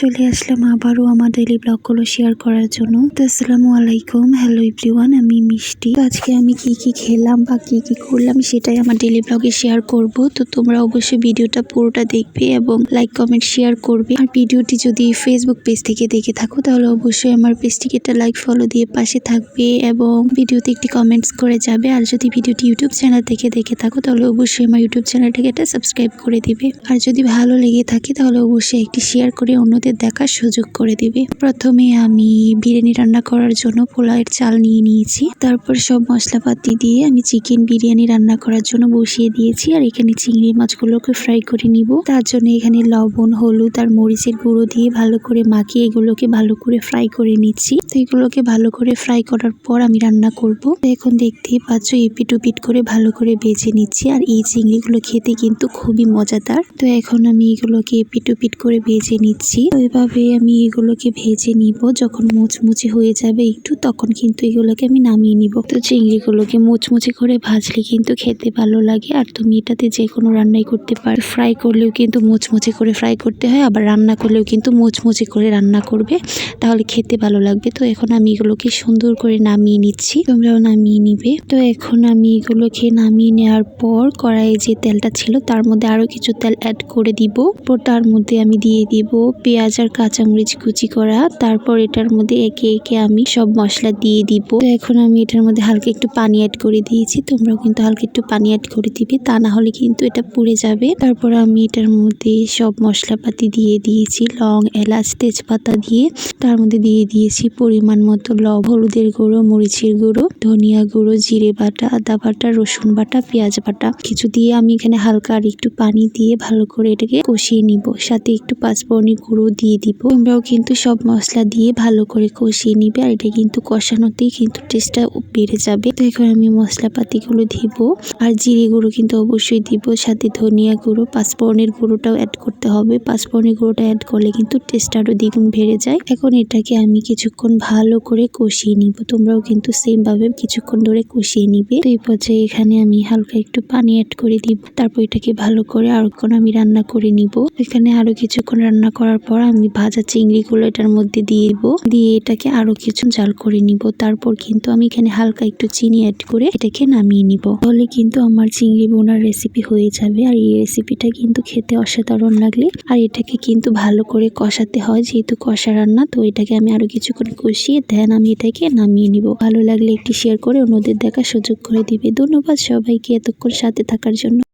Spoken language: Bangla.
চলে আসলাম আবারও আমার ডেলি ব্লগগুলো শেয়ার করার জন্য। তো আসসালামু আলাইকুম হ্যালো এভরিওয়ান আমি মিষ্টি। আজকে আমি কি কি খেলাম বা কি কি করলাম সেটাই আমার ডেলি ব্লগে শেয়ার করব। তো তোমরা অবশ্যই ভিডিওটা পুরোটা দেখবে এবং লাইক কমেন্ট শেয়ার করবে। আর ভিডিওটি যদি ফেসবুক পেজ থেকে দেখে থাকো, তাহলে অবশ্যই আমার পেজটিকে একটা লাইক ফলো দিয়ে পাশে থাকবে এবং ভিডিওতে একটি কমেন্টস করে যাবে। আর যদি ভিডিওটি ইউটিউব চ্যানেল থেকে দেখে থাকো, তাহলে অবশ্যই আমার ইউটিউব চ্যানেলটাকে একটা সাবস্ক্রাইব করে দিবে। আর যদি ভালো লেগে থাকে, তাহলে অবশ্যই একটি শেয়ার করে অন্যদের দেখার সুযোগ করে দিবে। প্রথমে আমি বিরিয়ানি রান্না করার জন্য পোলাওয়ের চাল নিয়ে নিয়েছি। তারপর সব মশলাপাতি দিয়ে আমি চিকেন বিরিয়ানি রান্না করার জন্য বসিয়ে দিয়েছি আর এখানে চিংড়ি মাছগুলোকে ফ্রাই করে নিব। তার জন্য এখানে লবণ, হলুদ আর মরিচের গুঁড়ো দিয়ে ভালো করে মাখিয়ে এগুলোকে ভালো করে ফ্রাই করে নিচ্ছি। তো এগুলোকে ভালো করে ফ্রাই করার পর আমি রান্না করব। এখন দেখতেই পাচ্ছ এপিট উপিট করে ভালো করে বেজে নিচ্ছি আর এই চিংড়িগুলো খেতে কিন্তু খুবই মজাদার। তো এখন আমি এগুলোকে এপিট উপিট করে ভেজে নিচ্ছি। তো এভাবে আমি এগুলোকে ভেজে নিব। যখন মুচমুচে হয়ে যাবে একটু, তখন কিন্তু এগুলোকে আমি নামিয়ে নিব। তো চিংড়িগুলোকে মুচমুচে করে ভাজলে কিন্তু খেতে ভালো লাগে। আর তুমি এটাতে যে কোনো রান্নাই করতে পারো ফ্রাই করলেও কিন্তু মুচমুচে করে ফ্রাই করতে হয়, আবার রান্না করলেও কিন্তু মুচমুচে করে রান্না করবে। তাহলে খেতে ভালো লাগবে। তো এখন আমি এগুলোকে সুন্দর করে নামিয়ে নিচ্ছি। তোমরাও নামিয়ে নিবে। তো এখন আমি এগুলোকে নামিয়ে নেওয়ার পর কড়াইয়ে যে তেলটা ছিল, তার মধ্যে আরও কিছু তেল অ্যাড করে দিব। তার মধ্যে আমি দিয়ে দিব পেঁয়াজ আর কাঁচামরিচ কুচি করা, তারপর এটার মধ্যে একে একে আমি সব মশলা দিয়ে দিব। তো এখন আমি এটার মধ্যে হালকা একটু পানি অ্যাড করে দিয়েছি, তোমরাও কিন্তু হালকা একটু পানি অ্যাড করে দিবে, তা না হলে কিন্তু এটা পুড়ে যাবে। তারপর আমি এটার মধ্যে সব মশলাপাতি দিয়ে দিয়েছি, লং, এলাচ, তেজপাতা দিয়ে। তার মধ্যে দিয়ে দিয়েছি পরিমাণ মতো লব, হলুদের গুঁড়ো, মরিচের গুঁড়ো, ধনিয়া গুঁড়ো, জিরে বাটা, আদা বাটা, রসুন বাটা, পেঁয়াজ বাটা। কিছু দিয়ে আমি এখানে হালকা আর একটু পানি দিয়ে ভালো করে এটাকে কষিয়ে নিব। সাথে একটু পাঁচফোড়নি গুঁড়ো দিয়ে দিব। আমরাও কিন্তু সব মশলা দিয়ে ভালো করে কষিয়ে নিবে, আর এটা কিন্তু কষানোতেই কিন্তু টেস্টটা বেড়ে যাবে। তো এখন আমি মশলাপাতিগুলো দিব আর জিরে গুঁড়ো কিন্তু অবশ্যই দিব, সাথে ধনিয়া গুঁড়ো পাঁচ পাঁচফোড়নের গুঁড়োটাও অ্যাড করতে হবে। পাঁচফোড়নের গুঁড়োটা অ্যাড করলে কিন্তু টেস্ট আরও দ্বিগুণ বেড়ে যায়। এখন এটাকে আমি কিছুক্ষণ ভালো করে কষিয়ে নিব। তোমরাও কিন্তু সেমভাবে কিছুক্ষণ ধরে কষিয়ে নিবে। তো এই পর্যায়ে এখানে আমি হালকা একটু পানি অ্যাড করে দিব। তারপর এটাকে ভালো করে আরক্ষণ আমি রান্না করে নিব। এখানে আরও কিছুক্ষণ রান্না করার পর আমি ভাজা চিংড়িগুলো এটার মধ্যে দিয়ে দিব। দিয়ে এটাকে আরও কিছু জাল করে নিব। তারপর কিন্তু আমি এখানে হালকা একটু চিনি অ্যাড করে এটাকে নামিয়ে নিব। তাহলে কিন্তু আমার চিংড়ি বোনার রেসিপি হয়ে যাবে। আর এই রেসিপিটা কিন্তু খেতে অসাধারণ লাগলে। আর এটাকে কিন্তু ভালো করে কষাতে হয়। যেহেতু কষা রান্না, তো এটাকে আমি আরও কিছুক্ষণ কষিয়ে দেন আমি এটাকে নামিয়ে নিব। ভালো লাগলে একটি শেয়ার করে অন্যদের দেখার সুযোগ করে দিবে। ধন্যবাদ সবাইকে এতক্ষণ সাথে থাকার জন্য।